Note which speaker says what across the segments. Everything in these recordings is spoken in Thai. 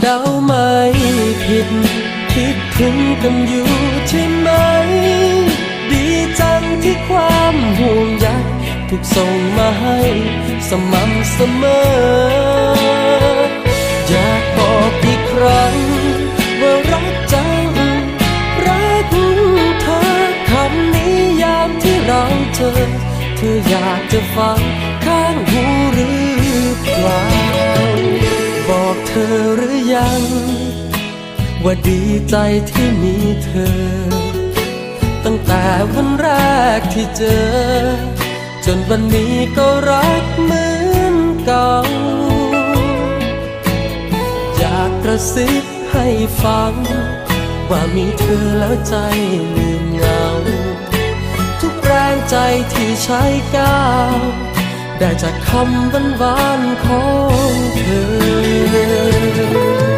Speaker 1: เดาไม่ผิด คิดถึงกันอยู่ใช่ไหม ดีจังที่ความห่วงใยถูกส่งมาให้สม่ำเสมอ อยากบอกอีกครั้ง ว่ารักจัง รักเธอคำนี้ยามที่เราเจอ เธออยากจะฟัง อกเธอหรือยัง ว่าดีใจที่มีเธอ ตั้งแต่วันแรกที่เจอ จนวันนี้ก็รักเหมือนเก่า อยากกระซิบให้ฟัง ว่ามีเธอแล้วใจลืมเหงา ทุกแรงใจที่ใช้ก้าวได้จากคำวานหวานๆของเธอ ถ้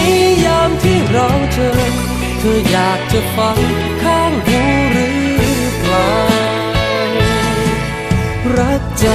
Speaker 1: ้ เธออยากจะฟังข้างหูหรือเปล่ารักใจ